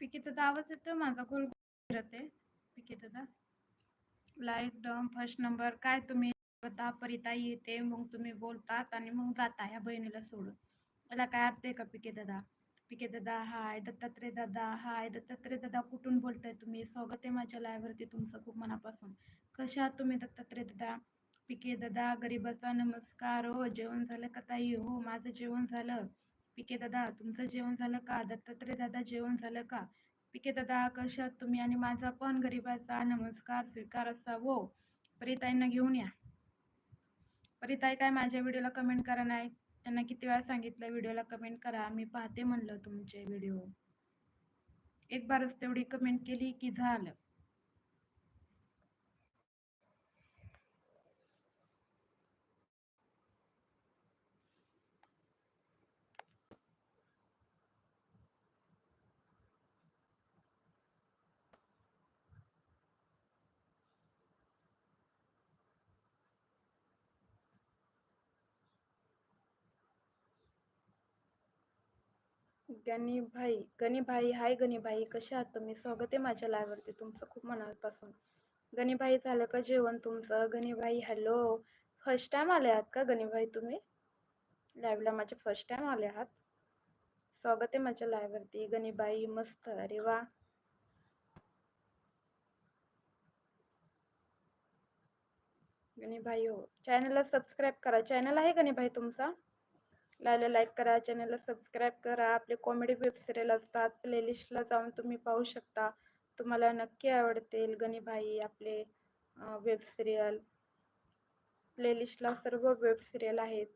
पिकी दादा आवाज येतो माझा गोल फिरते पिकी दादा लाईक डम फर्स्ट नंबर काय तुम्ही स्वतः परिताई येते मग तुम्ही बोलतात आणि मग जाता ह्या बहिणीला सोडून. त्याला काय अर्थ आहे का पिके दादा पिके दादा हाय दत्तात्रय दादा हाय दत्तात्रय दादा कुठून बोलताय तुम्ही? स्वागत आहे माझ्या लायवरती तुमचं खूप मनापासून. कशा आहात तुम्ही दत्तात्रय दादा? पिके दादा गरीबाचा नमस्कार हो जेवण झालं का ताई? हो माझं जेवण झालं. पिके दादा तुमचं जेवण झालं का? दत्तात्रय दादा जेवण झालं का? पिके दादा आकर्षात तुम्ही आणि माझा पण गरीबाचा नमस्कार स्वीकार असा हो परिताईंना घेऊन या. परिताई काय माझ्या व्हिडिओला कमेंट करा नाही. त्यांना किती वेळा सांगितलं व्हिडिओला कमेंट करा. मी पाहते म्हणलं तुमचे व्हिडिओ. एक बारच तेवढी कमेंट केली की झालं. गणीभाई गणीभाई हाय गणीभाई कशा आहात तुम्ही? स्वागत आहे माझ्या लाईव्हवरती तुमचं खूप मनापासून. गणीभाई झालं का जेवण तुमचं? गणीभाई हॅलो फर्स्ट टाईम आले आहात का गणीभाई तुम्ही? लाईव्हला माझे फर्स्ट टाईम आले आहात. स्वागत आहे माझ्या लाईव्हवरती गणीबाई मस्त. अरे वा. गणीभाई हो. चॅनलला सबस्क्राईब करा. चॅनल आहे गणीभाई तुमचा? लायला लाईक करा चॅनलला सबस्क्राईब करा. आपले कॉमेडी वेब सिरियल असतात प्लेलिस्टला जाऊन तुम्ही पाहू शकता. तुम्हाला नक्की आवडतील गणीभाई आपले वेब सिरियल प्लेलिस्टला सर्व वेब सिरियल आहेत.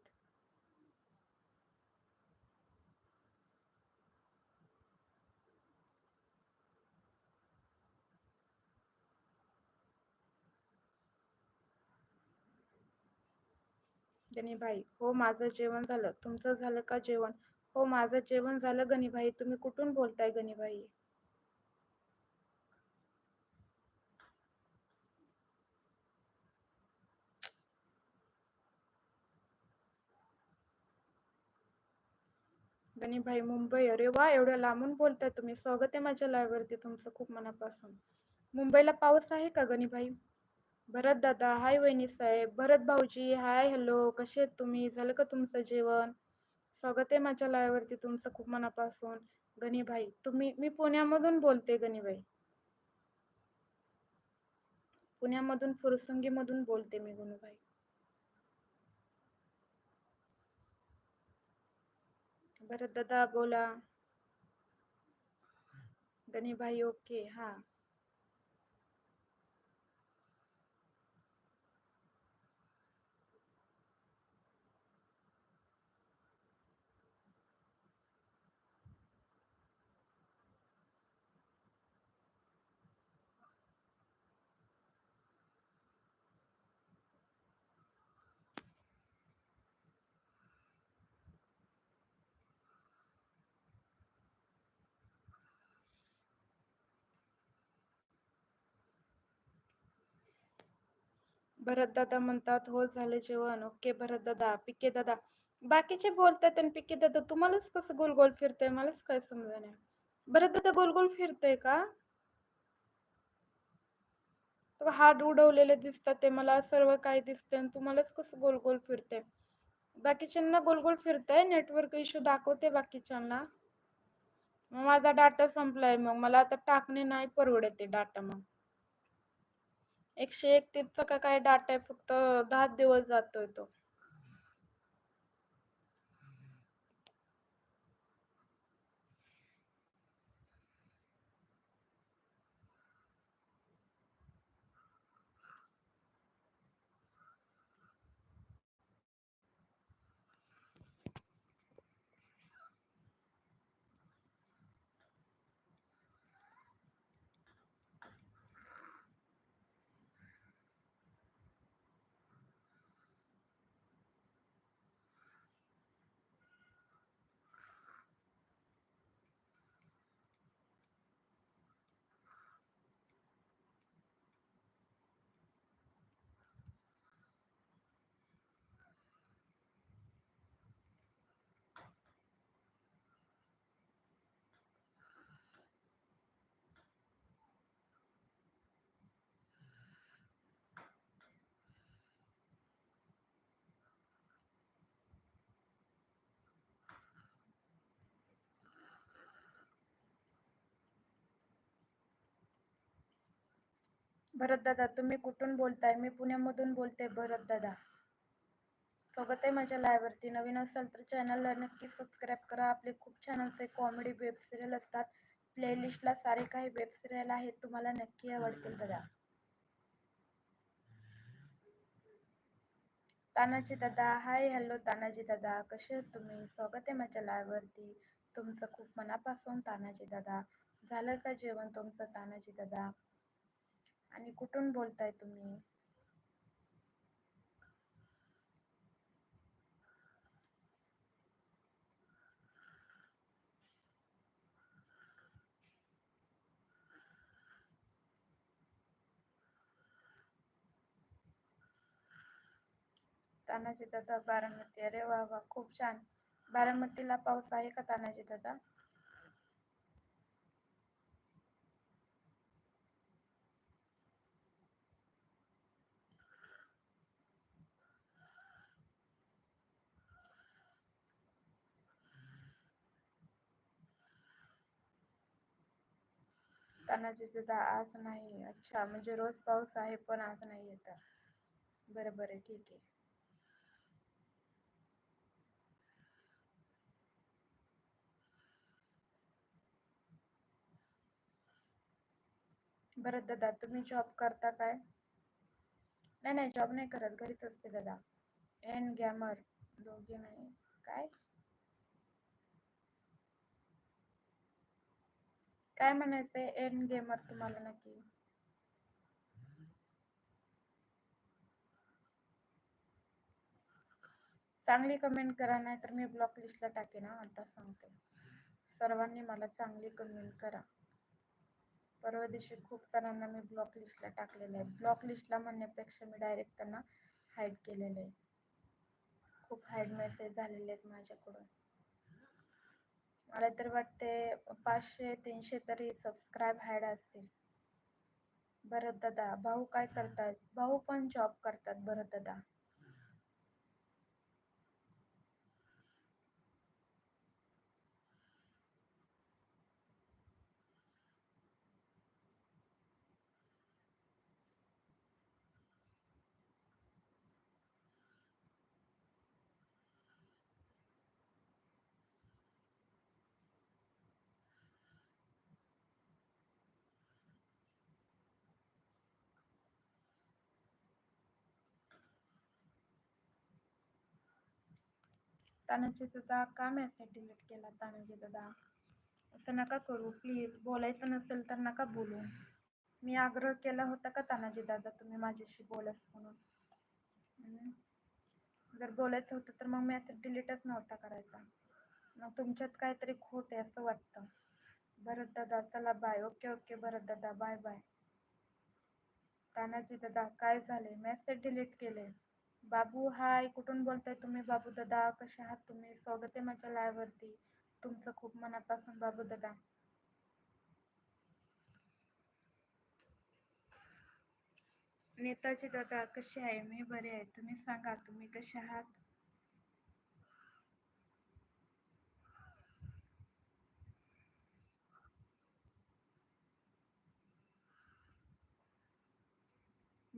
गणीभाई हो माझं जेवण झालं. तुमचं झालं का जेवण? हो माझं जेवण झालं गणीभाई तुम्ही कुठून बोलताय गणीभाई गणीभाई मुंबई. अरे वा एवढ्या लांबून बोलताय तुम्ही. स्वागत आहे माझ्या लाईव्हवरती तुमचं खूप मनापासून. मुंबईला पाऊस आहे का गणीभाई भरत दादा हाय वहिनी साहेब. भरत भाऊजी हाय हॅलो कसे आहेत तुम्ही? झालं का तुमचं जेवण? स्वागत आहे माझ्या लायवरती तुमचं खूप मनापासून. गणीभाई तुम्ही मी पुण्यामधून बोलते गणीभाई. पुण्यामधून फुरसंगीमधून बोलते मी गणूभाई भरत दादा बोला. गणीभाई ओके हां. भरतदादा म्हणतात हो झाले जेवण. ओके भरतदादा. पिके दादा. बाकीचे बोलतात आणि पिके दादा तुम्हालाच कसं गोल गोल फिरतंय? मलाच काय समजा नाही भरतदादा गोल गोल फिरतंय का? हात उडवलेले दिसतात ते मला सर्व काही दिसतंय आणि तुम्हालाच कसं गोल गोल फिरतंय? बाकीच्यांना गोल गोल फिरतंय? नेटवर्क इश्यू दाखवते बाकीच्यांना. मग माझा डाटा संपलाय मग मला आता टाकणे नाही परवडत ते डाटा मग. एकशे एकतीसचा का काय डाटा आहे? फक्त दहा दिवस जातोय तो. भरत दादा तुम्ही कुठून बोलताय? मी पुण्यामधून बोलते भरत दादा. स्वागत आहे माझ्या लायवरती नवीन असाल तर चॅनलला नक्की सबस्क्राईब करा. आपले खूप छान असे कॉमेडी वेब सिरियल असतात. प्लेलिस्टला सारे काही वेब सिरियल आहेत. तुम्हाला नक्की आवडतील दादा. तानाजी दादा हाय हॅलो तानाजी दादा. कसे आहात तुम्ही? स्वागत आहे माझ्या लायवरती तुमचं खूप मनापासून तानाजी दादा. झालं का जेवण तुमचं तानाजी दादा? आणि कुठून बोलताय तुम्ही? तानाजी दादा बारामती. अरे वा वा खूप छान. बारामतीला पाऊस आहे का तानाजी दादा? तानाजी दादा आज नाही अच्छा म्हणजे रोज पाऊस आहे, पण आज नाही येत. बरं बरं ठीक आहे. बरं, दादा, तुम्ही जॉब करता काय? नाही नाही जॉब नाही करत. घरीच असते, दादा. एन गॅमर दोघे नाही. काय? काय म्हणायचंय? एन गेमर तुम्हाला नक्की? चांगली कमेंट करा नाही तर मी ब्लॉक लिस्टला टाकेन ना आता सांगते. सर्वांनी मला चांगली कमेंट करा. परवा दिवशी खूप जणांना मी ब्लॉक लिस्टला टाकलेलं आहे. ब्लॉक लिस्टला म्हणण्यापेक्षा मी डायरेक्ट त्यांना हाईड केलेलं आहे. खूप हाईड मेसेज झालेले आहेत माझ्याकडून. मला तर वाटते पाचशे तीनशे तरी सबस्क्राईब हॅड असतील. भरत दादा. भाऊ काय करतात भाऊ पण जॉब करतात भरत दादा. तानाजी दादा का मेसेज डिलीट केला? तानाजी दादा असं नका करू प्लीज बोलायचं नसेल तर नका बोलू. मी आग्रह केला होता का तानाजी दादा तुम्ही माझ्याशी बोलास म्हणून? जर बोलायचं होतं तर मग मेसेज डिलीटच नव्हता करायचा. मग तुमच्यात काहीतरी खोट आहे असं वाटतं. भरत दादा चला बाय ओके ओके भरत दादा बाय बाय तानाजी दादा काय झाले मेसेज डिलीट केले बाबू हाय कुठून बोलताय तुम्ही? बाबू दादा कसे आहात तुम्ही? स्वागत आहे माझ्या लायवरती तुमचं खूप मनापासून बाबू दादा. नेताजी दादा कसे आहे? मी बरे आहे. तुम्ही सांगा तुम्ही कसे आहात?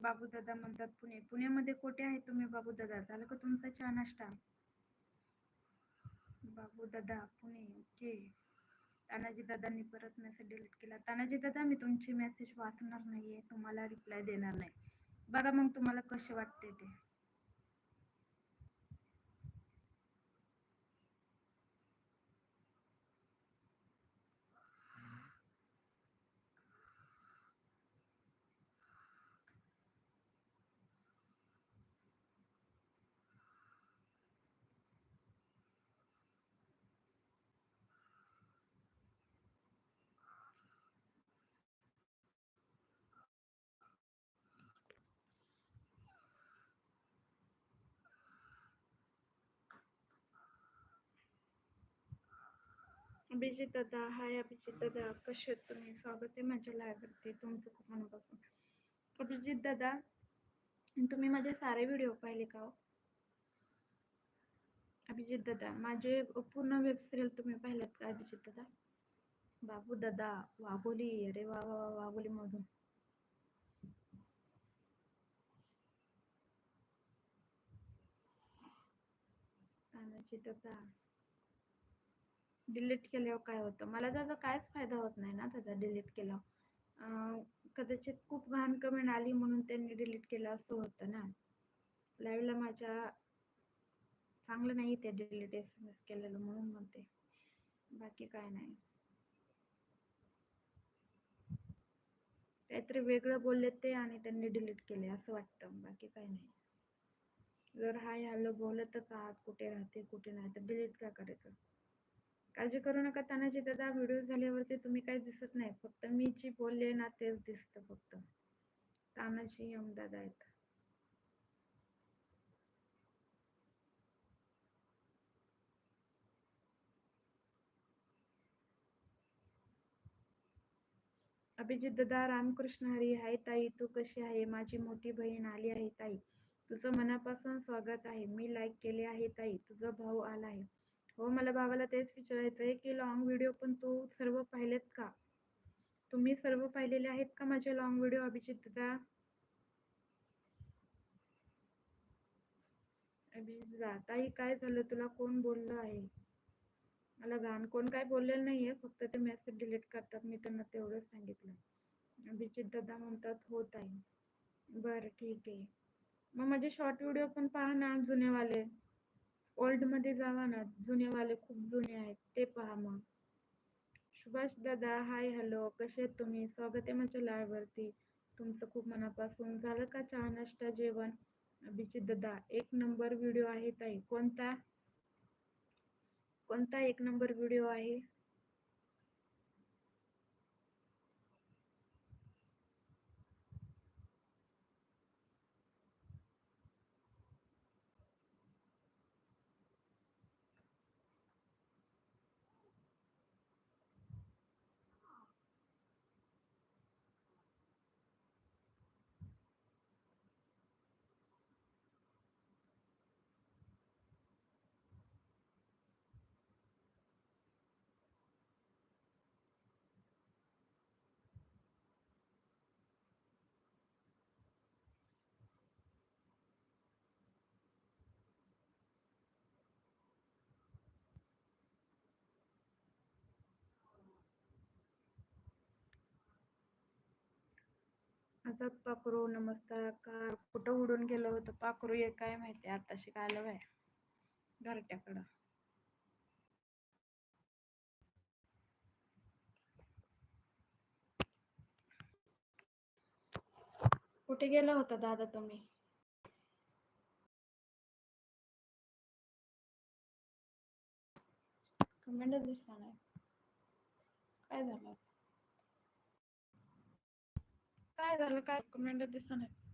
बाबू दादा म्हणतात पुणे पुण्यामध्ये कोठे आहे तुम्ही बाबू दादा झालं का तुमचा चहा नाश्ता? बाबू दादा पुणे ओके. तानाजी दादांनी परत मेसेज डिलीट केला. तानाजी दादा मी तुमची मेसेज वाचणार नाही आहे तुम्हाला रिप्लाय देणार नाही. बघा मग तुम्हाला कसे वाटते ते. अभिजित दादा हाय अभिजित दादा कसे तुम्ही? स्वागत आहे माझ्या लायवरती तुमचं खूप मनापासून. अभिजित दादा तुम्ही माझे सारे व्हिडिओ पाहिले का हो? अभिजित दादा माझे पूर्ण वेब सिरियल तुम्ही पाहिलात का अभिजित दादा बाबू दादा वाघोली. अरे वा वा वाघोलीमधून. तानाजी दादा डिलीट केल्यावर काय होतं? मला त्याचा कायच फायदा होत नाही ना त्याचा डिलीट केल्यावर. कदाचित खूप घाण कमेंट आली म्हणून त्यांनी डिलीट केलं असं होतं ना. लाईव्हला माझ्या चांगलं नाही ते डिलीट एस एम एस केलेलं म्हणून म्हणते. बाकी काय नाही. काहीतरी वेगळं बोलले ते आणि त्यांनी डिलीट केले असं वाटतं. बाकी काय नाही. जर हाय हॅलो बोलतच आहात कुठे राहते कुठे नाही तर डिलीट का करायचं? काळजी करू नका तानाजी दादा व्हिडिओ झाल्यावरती तुम्ही काही दिसत नाही फक्त मी जी बोलले ना तेच दिसतं फक्त. तानाजी दादा आहेत. अभिजित दादा रामकृष्ण हरी हाय ताई तू कशी आहे? माझी मोठी बहीण आली आहे ताई. तुझं मनापासून स्वागत आहे. मी लाईक केले आहे ताई. तुझा भाऊ आला आहे. हो मला भावाला तेच विचारायचं आहे की लॉंग व्हिडिओ पण तू सर्व पाहिलेत का? तुम्ही सर्व पाहिलेले आहेत का माझे लॉंग व्हिडिओ अभिजित दादा अभिजित दादा ताई काय झालं? तुला कोण बोललं आहे? मला घाण कोण काय बोललेलं नाही आहे फक्त ते मेसेज डिलीट करतात. मी त्यांना तेवढंच सांगितलं. अभिजित दादा म्हणतात होत आहे बरं ठीक आहे. मग माझे शॉर्ट व्हिडिओ पण पहा ना जुनेवाले. ओल्डमध्ये जावा ना. जुनेवाले खूप जुने आहेत. ते पहा मग. सुभाष दादा हाय हॅलो कसे आहेत तुम्ही? स्वागत आहे माझ्या लाईव्हवरती तुमचं खूप मनापासून. झालं का चहा नाश्ता जेवण? अभिजित दादा एक नंबर व्हिडिओ आहे ताई. कोणता? कोणता एक नंबर व्हिडिओ आहे? आता पाखरू नमस्कार कुठं उडून गेलं होतं? पाखरू हे काय माहिती? आता शिकायला वय घरट्याकडं कुठे गेला होता दादा तुम्ही? कमेंटच दिसला नाही. काय झालं काय झालं काय कमेंट दिसत नाही